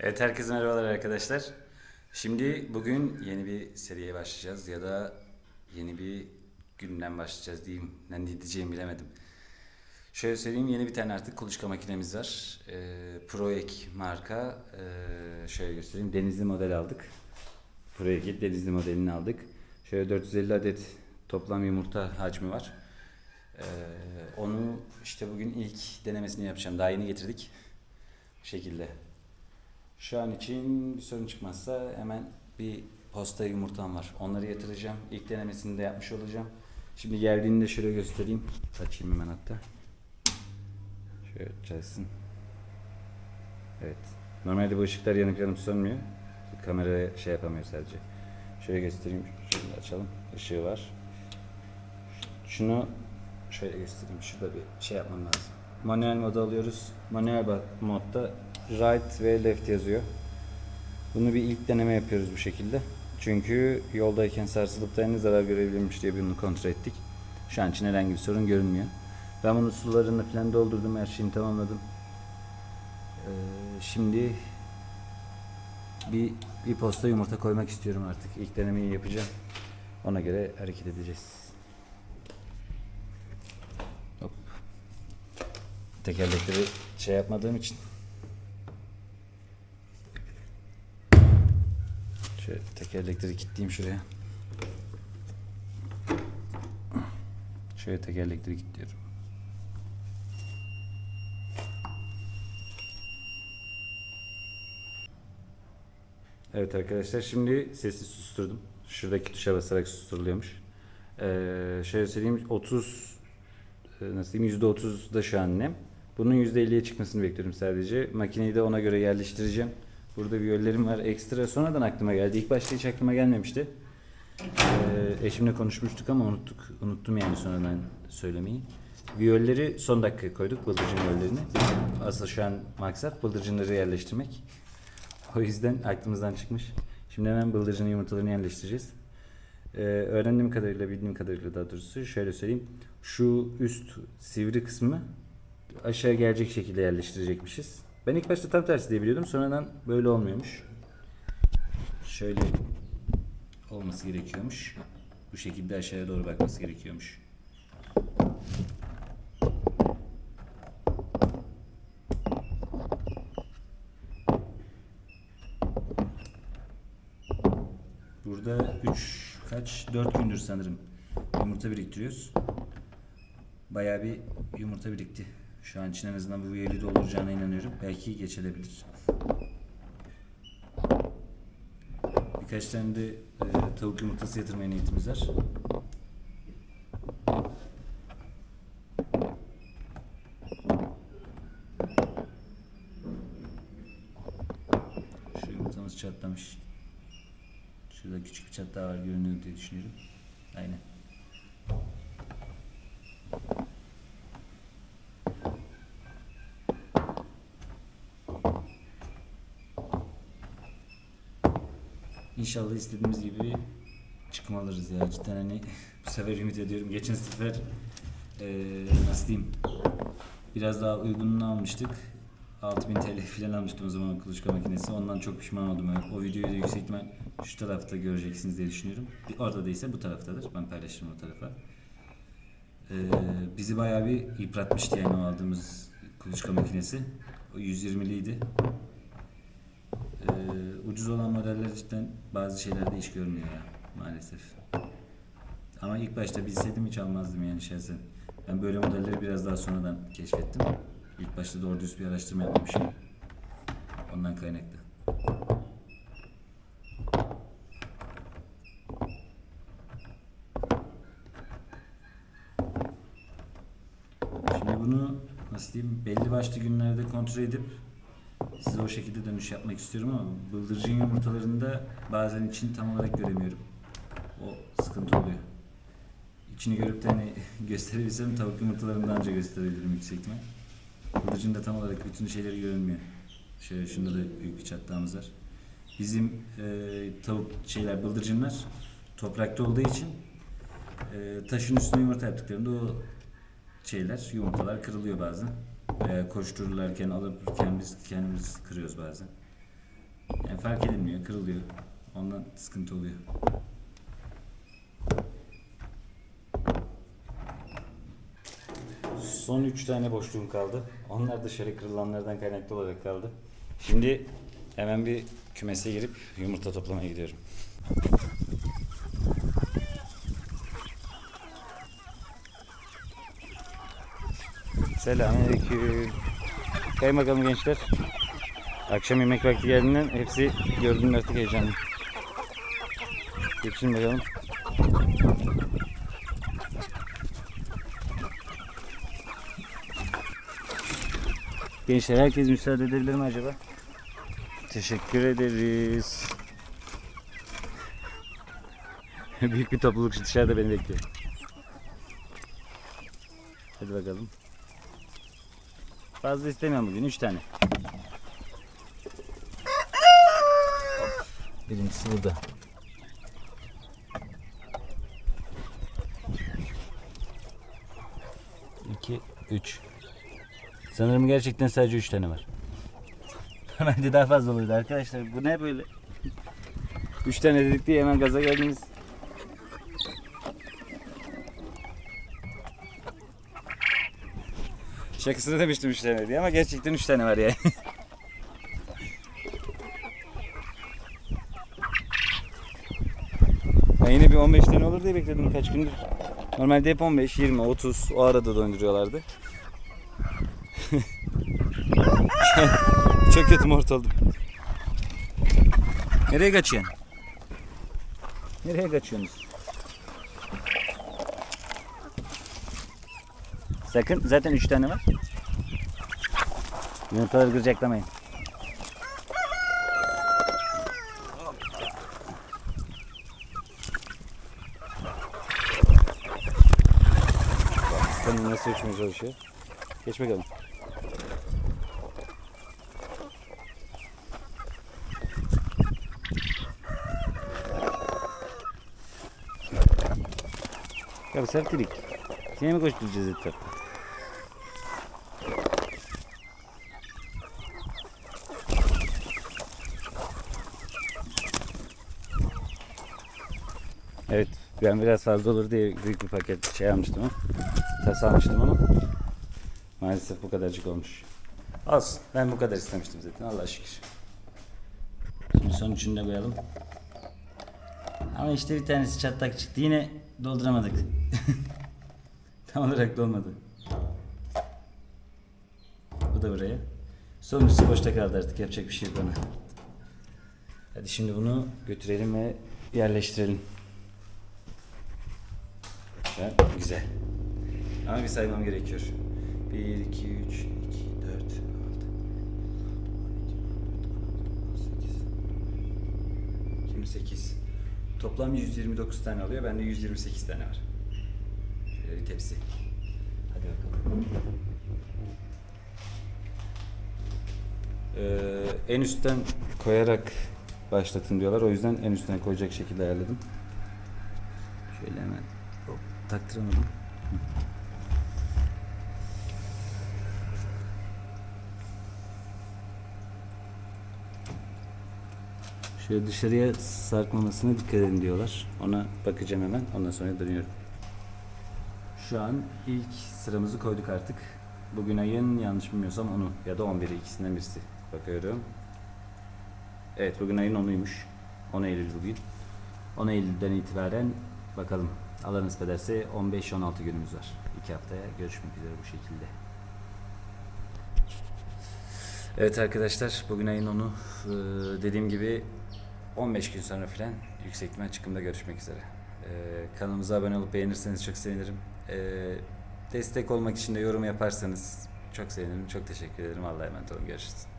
Evet herkese merhabalar arkadaşlar. Şimdi bugün yeni bir seriye başlayacağız ya da yeni bir günden başlayacağız diyeyim. Ne diyeceğimi bilemedim. Şöyle söyleyeyim yeni bir tane artık kuluçka makinemiz var. Ee, ProEk marka. Ee, şöyle göstereyim. Denizli model aldık. ProEk'in denizli modelini aldık. Şöyle 450 adet toplam yumurta hacmi var. Ee, onu işte bugün ilk denemesini yapacağım. Daha yeni getirdik. Bu şekilde. Şu an için bir sorun çıkmazsa hemen bir posta yumurtam var. Onları yatıracağım. İlk denemesini de yapmış olacağım. Şimdi geldiğinde şöyle göstereyim. Açayım hemen hatta. Şöyle açarsın. Evet. Normalde bu ışıklar yanıp yanıp sönmüyor. Kameraya şey yapamıyor sadece. Şöyle göstereyim. Şöyle açalım. Işığı var. Şunu şöyle göstereyim. Şurada bir şey yapmam lazım. Manuel moda alıyoruz. Manuel modda right ve left yazıyor. Bunu bir ilk deneme yapıyoruz bu şekilde. Çünkü yoldayken sarsılıp da ne zarar görebilirmiş diye bunu kontrol ettik. Şu an için herhangi bir sorun görünmüyor. Ben bunu sularını falan doldurdum. Her şeyini tamamladım. Ee, şimdi bir, bir posta yumurta koymak istiyorum artık. İlk denemeyi yapacağım. Ona göre hareket edeceğiz. Tekerlekleri şey yapmadığım için. Şöyle tekerlekleri kilitleyeyim şuraya. Şöyle tekerlekleri kilitliyorum. Evet arkadaşlar şimdi sesi susturdum. Şuradaki tuşa basarak susturuluyormuş. Ee, şöyle söyleyeyim 30 e, nasıl diyeyim %30 da şu an nem. Bunun %50'ye çıkmasını bekliyorum sadece. Makineyi de ona göre yerleştireceğim. Burada viyollerim var ekstra. Sonradan aklıma geldi. İlk başta hiç aklıma gelmemişti. Ee, eşimle konuşmuştuk ama unuttuk. Unuttum yani sonradan söylemeyi. Viyolleri son dakika koyduk. Bıldırcın viyollerini. Asıl şu an maksat bıldırcınları yerleştirmek. O yüzden aklımızdan çıkmış. Şimdi hemen bıldırcın yumurtalarını yerleştireceğiz. Ee, öğrendiğim kadarıyla, bildiğim kadarıyla daha doğrusu şöyle söyleyeyim. Şu üst sivri kısmı aşağı gelecek şekilde yerleştirecekmişiz. Ben ilk başta tam tersi diye biliyordum. Sonradan böyle olmuyormuş. Şöyle olması gerekiyormuş. Bu şekilde aşağıya doğru bakması gerekiyormuş. Burada 3 kaç 4 gündür sanırım yumurta biriktiriyoruz. Bayağı bir yumurta birikti. Şu an için en azından bu üyeli dolduracağına inanıyorum. Belki geçebilir. Birkaç tane de e, tavuk yumurtası yatırmaya niyetimiz var. Şu yumurtamız çatlamış. Şurada küçük bir çat daha var görünüyor diye düşünüyorum. Aynen. İnşallah istediğimiz gibi çıkma alırız ya. Cidden hani bu sefer ümit ediyorum. Geçen sefer eee nasıl diyeyim biraz daha uygununu almıştık. 6000 TL falan almıştım o zaman kuluçka makinesi. Ondan çok pişman oldum. O videoyu da yüksek şu tarafta göreceksiniz diye düşünüyorum. Orada değilse bu taraftadır. Ben paylaşırım o tarafa. Ee, bizi bayağı bir yıpratmıştı yani o aldığımız kuluçka makinesi. O 120'liydi. Ee, ucuz olan modeller cidden bazı şeylerde iş görmüyor ya maalesef. Ama ilk başta bilseydim hiç almazdım yani şahsen. Ben böyle modelleri biraz daha sonradan keşfettim. İlk başta doğru düz bir araştırma yapmamışım. Ondan kaynaklı. Şimdi bunu nasıl diyeyim belli başlı günlerde kontrol edip size o şekilde dönüş yapmak istiyorum ama bıldırcın yumurtalarında bazen içini tam olarak göremiyorum. O sıkıntı oluyor. İçini görüp de hani gösterebilsem tavuk yumurtalarını daha önce gösterebilirim yüksek ihtimal. Bıldırcında tam olarak bütün şeyleri görünmüyor. Şöyle şunda da büyük bir çatlağımız var. Bizim e, tavuk şeyler bıldırcınlar toprakta olduğu için e, taşın üstüne yumurta yaptıklarında o şeyler yumurtalar kırılıyor bazen. Koştururlarken alırken biz kendimiz kırıyoruz bazen. Yani fark edilmiyor, kırılıyor. Ondan sıkıntı oluyor. Son 3 tane boşluğum kaldı. Onlar şöyle kırılanlardan kaynaklı olarak kaldı. Şimdi hemen bir kümese girip yumurta toplamaya gidiyorum. Selamünaleyküm. Kayın bakalım gençler. Akşam yemek vakti geldiğinden hepsi gördüğüm artık heyecanlı. Geçin bakalım. Gençler herkes müsaade edebilir mi acaba? Teşekkür ederiz. Büyük bir topluluk dışarıda beni bekliyor. Hadi bakalım. Fazla istemiyorum bugün. 3 tane. Birincisi burada. İki, üç. Sanırım gerçekten sadece üç tane var. Bence daha fazla olurdu arkadaşlar. Bu ne böyle? Üç tane dedik diye hemen gaza geldiniz. Şakasını demiştim üç tane diye ama gerçekten üç tane var yani. Ben yine bir 15 tane olur diye bekledim kaç gündür. Normalde hep 15, 20, 30 o arada döndürüyorlardı. Çok kötü mort oldum. Nereye kaçıyorsun? Nereye kaçıyorsunuz? Sakın zaten 3 tane var. Yumurtaları gırcaklamayın. Bakalım nasıl uçmaya çalışıyor. Geç bakalım. Ya sertilik. Seni mi koşturacağız etrafta? Evet, ben biraz fazla olur diye büyük bir paket şey almıştım tas almıştım ama maalesef bu kadarcık olmuş. Olsun, ben bu kadar istemiştim zaten Allah'a şükür. Şimdi son üçünü de koyalım. Ama işte bir tanesi çatlak çıktı. Yine dolduramadık. Tam olarak dolmadı. Bu da buraya. Sonuncusu boşta kaldı artık. Yapacak bir şey yok ona. Hadi şimdi bunu götürelim ve yerleştirelim. Güzel. Güzel. Ama bir saymam gerekiyor. 1, 2, 3, 2, 4, 6, 28. Toplam 129 tane alıyor. Bende 128 tane var. Şöyle bir tepsi. Hadi bakalım. Ee, en üstten koyarak başlatın diyorlar. O yüzden en üstten koyacak şekilde ayarladım. Taktıramadım. Şöyle dışarıya sarkmamasına dikkat edin diyorlar. Ona bakacağım hemen. Ondan sonra dönüyorum. Şu an ilk sıramızı koyduk artık. Bugün ayın yanlış bilmiyorsam onu ya da 11'i ikisinden birisi. Bakıyorum. Evet bugün ayın 10'uymuş. 10 Eylül bugün. 10 Eylül'den itibaren bakalım Allah nasip ederse 15-16 günümüz var. 2 haftaya görüşmek üzere bu şekilde. Evet arkadaşlar bugün ayın 10'u Ee, dediğim gibi 15 gün sonra falan yüksek ihtimal çıkımda görüşmek üzere. Ee, kanalımıza abone olup beğenirseniz çok sevinirim. Ee, destek olmak için de yorum yaparsanız çok sevinirim. Çok teşekkür ederim. Allah'a emanet olun. Görüşürüz.